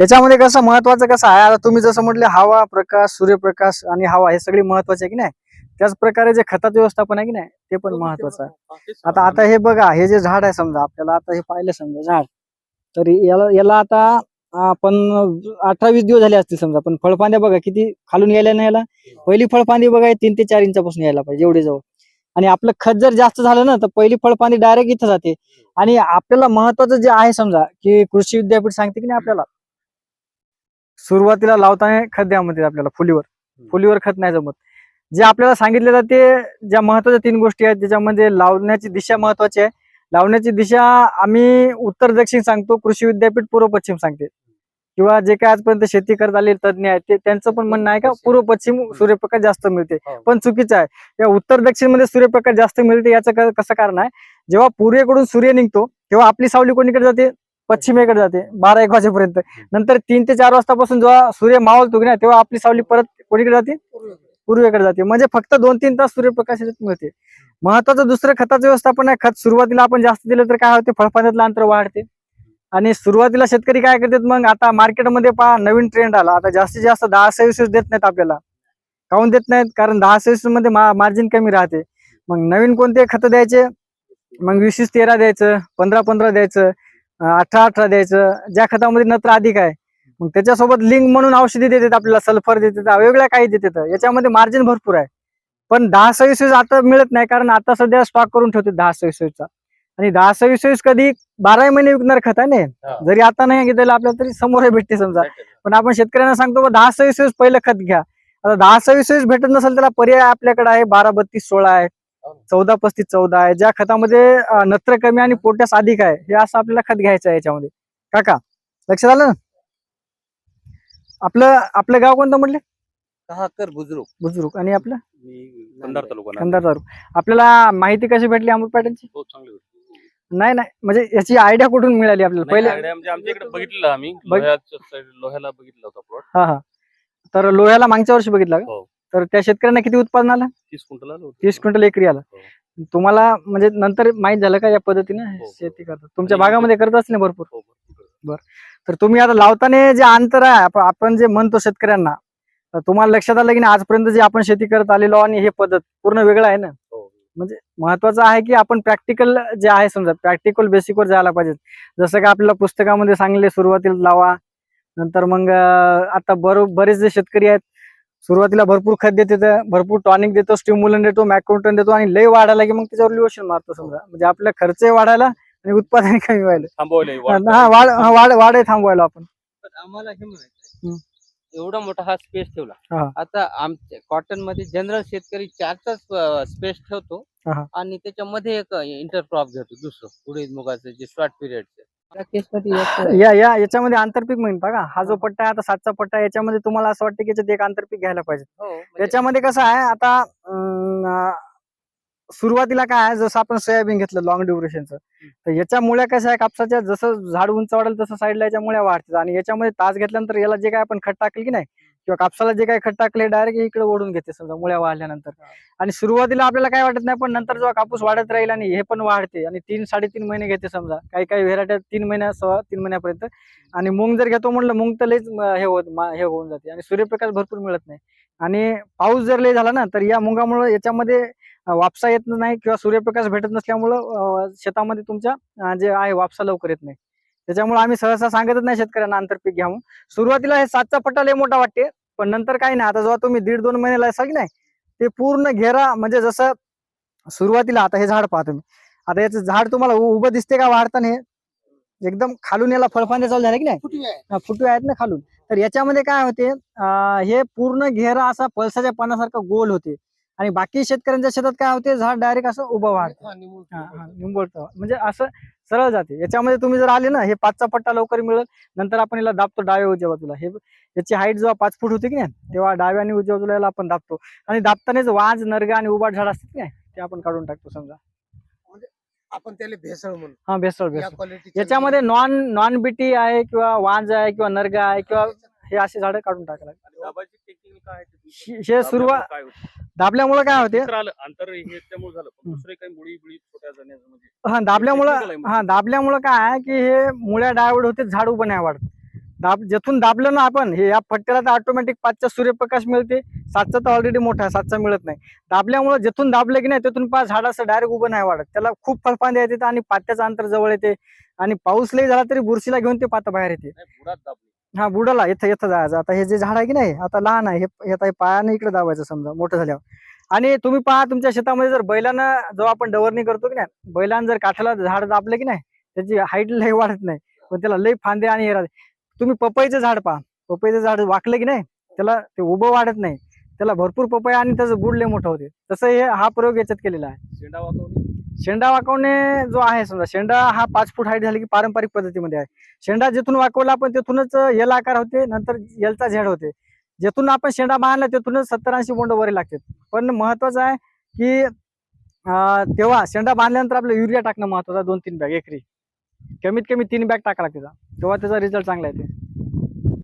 याच्यामध्ये कसं महत्वाचं कसं आहे? आता तुम्ही जसं म्हटले हवा प्रकाश सूर्यप्रकाश आणि हवा हे सगळे महत्त्वाचे आहे की नाही? त्याच प्रकारे जे खताचं व्यवस्थापन आहे की नाही ते पण महत्वाचं आहे. आता आता हे बघा हे जे झाड आहे समजा आपल्याला आता हे पाहिलं समजा झाड तर याला याला आता आपण अठरा वीस दिवस झाले असतील समजा पण फळफांद्या बघा किती खालून यायला नाही याला? पहिली फळफांदी बघा तीन ते चार इंचापासून यायला पाहिजे एवढे जवळ. आणि आपलं खत जर जास्त झालं ना तर पहिली फळफांदी डायरेक्ट इथं जाते. आणि आपल्याला महत्वाचं जे आहे समजा की कृषी विद्यापीठ सांगते की नाही आपल्याला? सुरुवातीला लावताना खत द्या म्हणते आपल्याला फुलीवर फुलीवर खत नाही जमत. जे आपल्याला सांगितले जाते ज्या महत्त्वाच्या तीन गोष्टी आहेत त्याच्यामध्ये लावण्याची दिशा महत्वाची आहे. लावण्याची दिशा आम्ही उत्तर दक्षिण सांगतो कृषी विद्यापीठ पूर्व पश्चिम सांगते. किंवा जे काय आजपर्यंत शेती करत आलेले तज्ञ आहेत ते त्यांचं पण म्हणणं आहे का पूर्व पश्चिम सूर्यप्रकाश जास्त मिळते. हो. पण चुकीचं आहे. या उत्तर दक्षिणमध्ये सूर्यप्रकाश जास्त मिळते याचं कसं कारण आहे? जेव्हा पूर्वेकडून सूर्य निघतो तेव्हा आपली सावली कोणीकडे जाते? पश्चिमेकडे जाते बारा एक वाजेपर्यंत. नंतर तीन ते चार वाजतापासून जेव्हा सूर्य मावळतो की ना तेव्हा आपली सावली परत कोणीकडे जाते? पूर्वेकडे जाते. म्हणजे फक्त दोन तीन तास सूर्यप्रकाश मिळते. महत्वाचं दुसरं खताचं व्यवस्थापन आहे. खत सुरुवातीला आपण जास्त दिलं तर काय होते? फळपाण्यातलं अंतर वाढते. आणि सुरुवातीला शेतकरी काय करतात मग? आता मार्केटमध्ये पहा नवीन ट्रेंड आला. आता जास्तीत जास्त दहा सव्वीस देत नाहीत आपल्याला. काऊन देत नाहीत? कारण दहा सव्वीसमध्ये मार्जिन कमी राहते. मग नवीन कोणते खत द्यायचे? मग वीस तेरा द्यायचं पंधरा पंधरा द्यायचं. अठरा अठरा द्यायचं. ज्या खतामध्ये नत्र अधिक आहे मग त्याच्यासोबत लिंक म्हणून औषधी देतात आपल्याला सल्फर देतात वेगळ्या काही देतात. याच्यामध्ये मार्जिन भरपूर आहे. पण दहा सव्वीस आता मिळत नाही कारण आता सध्या स्टॉक करून ठेवते दहा सव्वीसचा आणि दहा सव्वीस कधी बाराही महिने विकणार खत आहे ना? जरी आता नाही घेतलेलं आपल्याला तरी समोर भेटते समजा. पण आपण शेतकऱ्यांना सांगतो बा दहा सव्वीस पहिलं खत घ्या. आता दहा सव्वीस भेटत नसेल त्याला पर्याय आपल्याकडे आहे. बारा बत्तीस सोळा आहे. चौदा पस्तीस चौदा आहे. ज्या खतामध्ये नत्र कमी आणि पोटॅश अधिक आहे हे असं आपल्याला खत घ्यायचं आहे याच्यामध्ये. काका लक्षात आलं ना? आपलं आपलं गाव कोणतं म्हटलं? कर बुजुर्ग बुजुर्ग आणि आपलं? कंधार तालुका ना. कंधार तालुका. आपल्याला माहिती कशी भेटली अमृत पाटीलची हो. नाही नाही. म्हणजे याची आयडिया कुठून मिळाली आपल्याला? पहिले म्हणजे आमच्या इकडे बघितलेलं आम्ही. लोह्याला बघितला होता प्लॉट हा हा. तर लोह्याला मागच्या वर्षी बघितला का? हो. तर त्या शेतकऱ्यांना किती उत्पादन आलं तीस क्विंटल आलं होतं. तीस क्विंटल एकरी आलं हो. तुम्हाला म्हणजे नंतर माहीत झालं का या पद्धतीने हो. शेती करतात तुमच्या आणि भागामध्ये करत असले भरपूर हो, भरपूर. तर तुम्ही आता लावताना जे अंतर आहे आप- आपण जे म्हणतो शेतकऱ्यांना तर तुम्हाला लक्षात आलं की नाही आजपर्यंत जे आपण शेती करत आलेलो आणि हे पद्धत पूर्ण वेगळं आहे ना हो. महत्वाचं आहे की आपण प्रॅक्टिकल जे आहे समजा प्रॅक्टिकल बेसिकवर जायला पाहिजे जसं की आपल्याला पुस्तकामध्ये सांगले सुरुवातीला लावा नंतर मग अं, आता बरो बरेच जे शेतकरी आहेत सुरुवातीला भरपूर खत देते भरपूर टॉनिक देतो स्टिम्युलन देतो मॅक्रोटन देतो आणि लय वाढायला की मग त्याच्यावर लिओशन मारतो समजा. म्हणजे आपला खर्च वाढायला आणि उत्पादन कमी व्हायला. हा वाढ हा, थांबवायला आपण. पण आम्हाला हे म्हणायचं. एवढा मोठा हा स्पेस हा. ठेवला आता आमच्या कॉटनमध्ये जनरल शेतकरी चारचाच स्पेस ठेवतो हा. आणि त्याच्यामध्ये एक इंटरक्रॉप घेतो दुसरं. उडीद मुगाचं जे शॉर्ट पिरियडचं केस या या याच्यामध्ये आंतरपीक म्हणून बघा. हा जो पट्टा आहे आता सातचा पट्टा आहे याच्यामध्ये तुम्हाला असं वाटतं की याच्यात एक आंतरपीक घ्यायला पाहिजे. हो, म्हणजे त्याच्यामध्ये कसं आहे आता सुरुवातीला काय आहे जसं आपण सोयाबीन घेतलं लॉंग ड्युरेशनचं तर याच्या मुळ्या कशा आहे कापसाच्या जसं झाड उंच वाढेल तसं साईडला याच्या मुळ्या वाढतात आणि याच्यामध्ये तास घेतल्यानंतर याला जे काय आपण खत टाकलं की नाही किंवा कापसाला जे काय खत टाकले डायरेक्ट इकडे ओढून घेते समजा मुळ्या वाढल्यानंतर आणि सुरुवातीला आपल्याला काय वाटत नाही पण नंतर जेव्हा कापूस वाढत राहील आणि हे पण वाढते आणि तीन साडेतीन महिने घेते समजा. काही काही व्हेरायट्या तीन महिन्या सव्वा तीन महिन्यापर्यंत. आणि मूग जर घेतो म्हटलं मूग तर लयच अं, हे होत हे होऊन जाते आणि सूर्यप्रकाश भरपूर मिळत नाही. आणि पाऊस जर लय झाला ना तर या मुगामुळे याच्यामध्ये वापसा येत नाही किंवा सूर्यप्रकाश भेटत नसल्यामुळं शेतामध्ये तुमच्या जे आहे वापसा लवकर येत नाही. त्याच्यामुळे आम्ही सहसा सांगतच नाही शेतकऱ्यांना आंतरपीक घ्या म्हणून. सुरुवातीला हे सातचा पट्टा लय मोठा वाटते पण नंतर काही नाही. आता जेव्हा तुम्ही दीड दोन महिने लायसाल की नाही ते पूर्ण घेरा म्हणजे जसं सुरुवातीला आता हे झाड पहा तुम्ही. आता याचं झाड तुम्हाला उभं दिसते का वाढताना हे? एकदम खालून याला फळफांदे चालू झाले की नाही? फुटवे आहेत. ना खालून. तर याच्यामध्ये काय होते हे पूर्ण घेरा असा पळसाच्या पानासारखा गोल होते. आणि बाकी शेतकऱ्यांच्या शेतात काय होते झाड डायरेक्ट असं उभं वाढते. निंबोळतं. म्हणजे असं सरळ जाते. याच्यामध्ये तुम्ही जर आले ना हे पाचचा पट्टा लवकर मिळेल. नंतर आपण याला दाबतो डाव्या उजव्या बाजूला. हे याची हाईट जेव्हा पाच फूट होती की नाही तेव्हा डाव्या आणि उजव्या बाजूला याला आपण दाबतो. आणि दाबतानाच वाज नरगा आणि उभाट झाड असतात की नाही ते आपण काढून टाकतो समजा. आपण त्याला भेसळ म्हणून हा बेसळ क्वालिटी याच्यामध्ये नॉन नॉन बीटी आहे किंवा वांज आहे किंवा नरगा आहे किंवा हे असे झाडं काढून टाकायला काय सुरुवात काय होतं? दाबल्यामुळे काय होते तिसरं आलं अंतर हे त्यामुळे झालं पण हम्म. दुसरे काही मुळी बिळी छोट्या जाण्याचं म्हणजे हा दाबल्यामुळं technical आहे म्हणजे. हा दाबल्यामुळं काय आहे की हे मुळ्या डायवर्ट होते झाड उभं नाही वाढत दाब जेथून दाबलं ना आपण हे या पट्ट्याला तर ऑटोमॅटिक पाचचा सूर्यप्रकाश मिळते सातचा तर ऑलरेडी मोठा आहे सातचा मिळत नाही दाबल्यामुळे जेथून दाबलं की नाही तेथून पाच झाड असं डायरेक्ट उभं नाही वाढत त्याला खूप फळफांदे येते आणि पात्याचं अंतर जवळ येते आणि पाऊस लई झाला तरी बुरशीला घेऊन ते पातं बाहेर येते नाही, बुडात दाबली हा बुडाला. इथं इथं जायचं आता हे जे झाड आहे की नाही आता लहान आहे. हे आता हे पायाने इकडे दाबायचं समजा मोठं झाल्यावर. आणि तुम्ही पहा तुमच्या शेतामध्ये जर बैलानं जो आपण डवरणी करतो की नाही बैलानं जर काठाला झाड दाबलं की नाही त्याची हाईट लई वाढत नाही. पण त्याला लई फांदे आणि हे राहते. तुम्ही पपईचं झाड पहा. पपईचं झाड वाकलं की नाही त्याला ते उभं वाढत नाही. त्याला भरपूर पपई आणि त्याचं बुडले मोठं होते. तसं हे हा प्रयोग याच्यात केलेला आहे. शेंडा वाकवणे जो आहे समजा शेंडा हा पाच फूट हाईट झाली की पारंपरिक पद्धतीमध्ये आहे. शेंडा जिथून वाकवला आपण तिथूनच यल आकार होते नंतर यलचा झेड होते. जिथून आपण शेंडा बांधला तिथूनच सत्तर ऐंशी बोंड वरे लागतात पण महत्वाचं आहे की तेव्हा शेंडा बांधल्यानंतर आपलं युरिया टाकणं महत्वाचं आहे, दोन तीन बॅग एकरी. कमीत कमी तीन बॅग टाकला त्याचा तेव्हा त्याचा रिझल्ट चांगला येते.